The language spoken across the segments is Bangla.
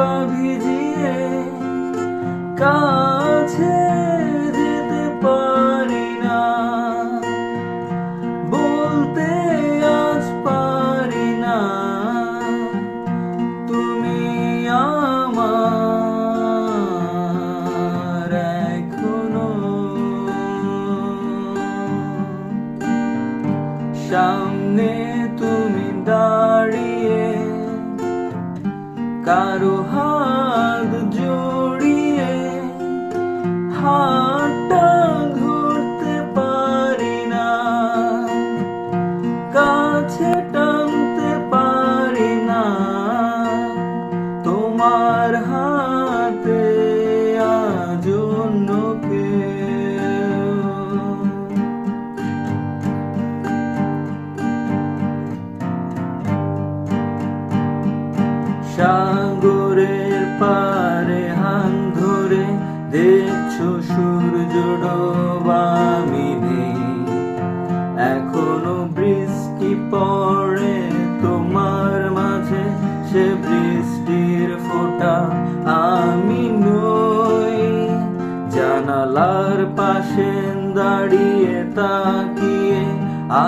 পা ভিজিয়ে কাছে। কারও হাত জড়িয়ে হাতটা ধরতে পারি না। কাছে টানতে পারি না। তোমার হাতে ডোবামি নেই এখনও বৃষ্টি পড়ে তোমার মাঝে, সে বৃষ্টির ফোঁটা আমি নই। জানালার পাশে দাঁড়িয়ে তাকিয়ে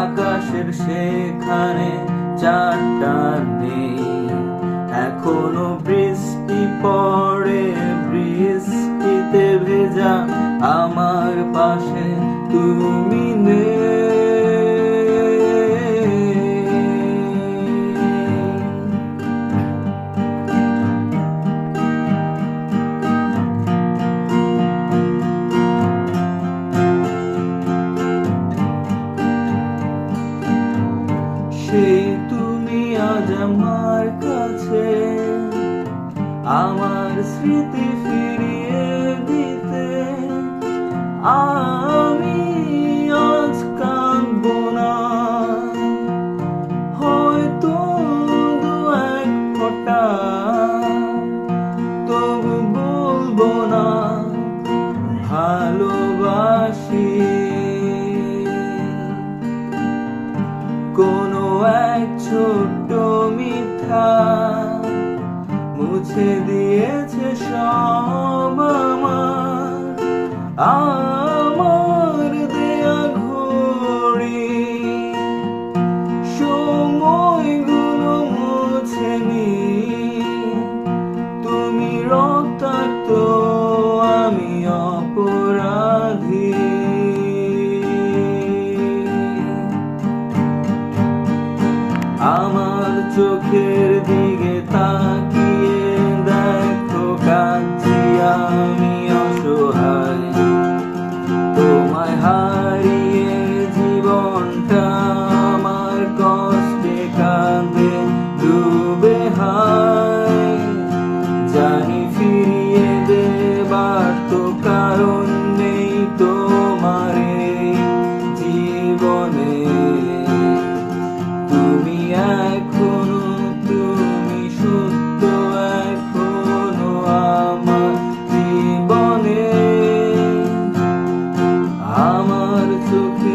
আকাশের সেখানে চারটা নেই। এখনও বৃষ্টি পড়ে নেই সেই তুমি আজ আমার কাছে আমার স্মৃতি ফিরিয়ে দিতে। আমি ছোট্ট মিথ্যা মুছে দিয়েছে সব আমার। তো কারণ নেই তোমারে জীবনে। তুমি এখনও তুমি সত্য এখনও আমার জীবনে। আমার চোখের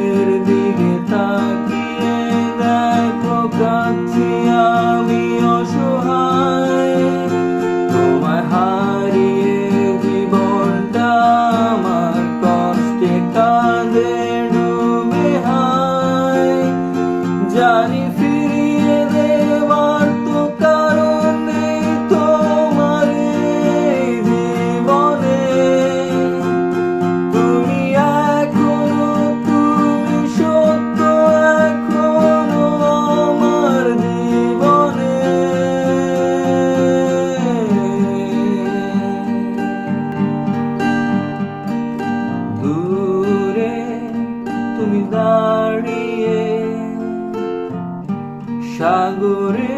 ভিজিয়ে